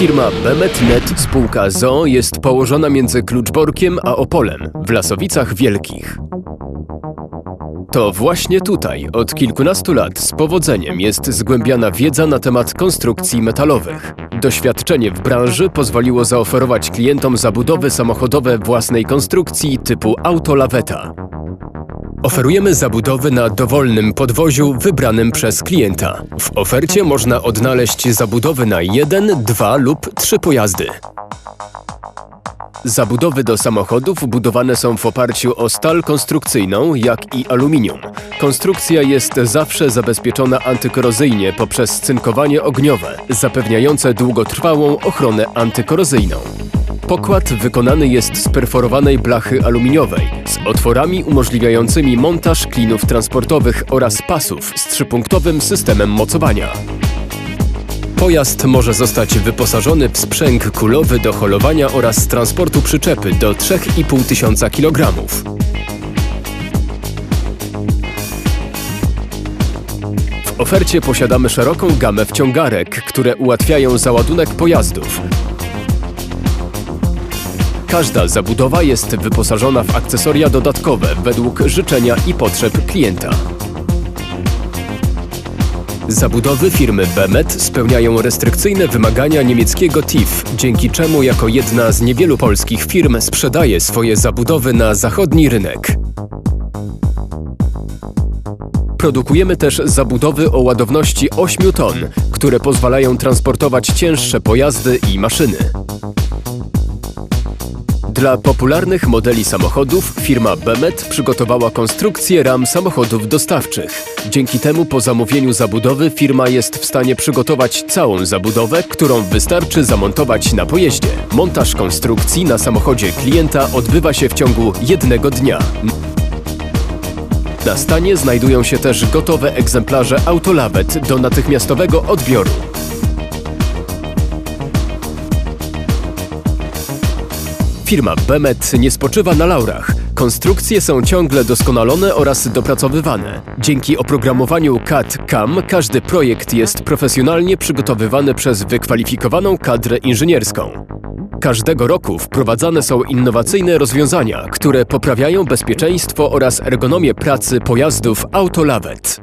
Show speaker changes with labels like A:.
A: Firma Bemet.net spółka ZOO jest położona między Kluczborkiem a Opolem w Lasowicach Wielkich. To właśnie tutaj od kilkunastu lat z powodzeniem jest zgłębiana wiedza na temat konstrukcji metalowych. Doświadczenie w branży pozwoliło zaoferować klientom zabudowy samochodowe własnej konstrukcji typu autolaweta. Oferujemy zabudowy na dowolnym podwoziu wybranym przez klienta. W ofercie można odnaleźć zabudowy na jeden, dwa lub trzy pojazdy. Zabudowy do samochodów budowane są w oparciu o stal konstrukcyjną, jak i aluminium. Konstrukcja jest zawsze zabezpieczona antykorozyjnie poprzez cynkowanie ogniowe, zapewniające długotrwałą ochronę antykorozyjną. Pokład wykonany jest z perforowanej blachy aluminiowej, z otworami umożliwiającymi montaż klinów transportowych oraz pasów z trzypunktowym systemem mocowania. Pojazd może zostać wyposażony w sprzęg kulowy do holowania oraz transportu przyczepy do 3,5 tysiąca kg. W ofercie posiadamy szeroką gamę wciągarek, które ułatwiają załadunek pojazdów. Każda zabudowa jest wyposażona w akcesoria dodatkowe według życzenia i potrzeb klienta. Zabudowy firmy Bemet spełniają restrykcyjne wymagania niemieckiego TIF, dzięki czemu jako jedna z niewielu polskich firm sprzedaje swoje zabudowy na zachodni rynek. Produkujemy też zabudowy o ładowności 8 ton, które pozwalają transportować cięższe pojazdy i maszyny. Dla popularnych modeli samochodów firma Bemet przygotowała konstrukcję ram samochodów dostawczych. Dzięki temu po zamówieniu zabudowy firma jest w stanie przygotować całą zabudowę, którą wystarczy zamontować na pojeździe. Montaż konstrukcji na samochodzie klienta odbywa się w ciągu jednego dnia. Na stanie znajdują się też gotowe egzemplarze autolawet do natychmiastowego odbioru. Firma Bemet nie spoczywa na laurach. Konstrukcje są ciągle doskonalone oraz dopracowywane. Dzięki oprogramowaniu CAD-CAM każdy projekt jest profesjonalnie przygotowywany przez wykwalifikowaną kadrę inżynierską. Każdego roku wprowadzane są innowacyjne rozwiązania, które poprawiają bezpieczeństwo oraz ergonomię pracy pojazdów autolawet.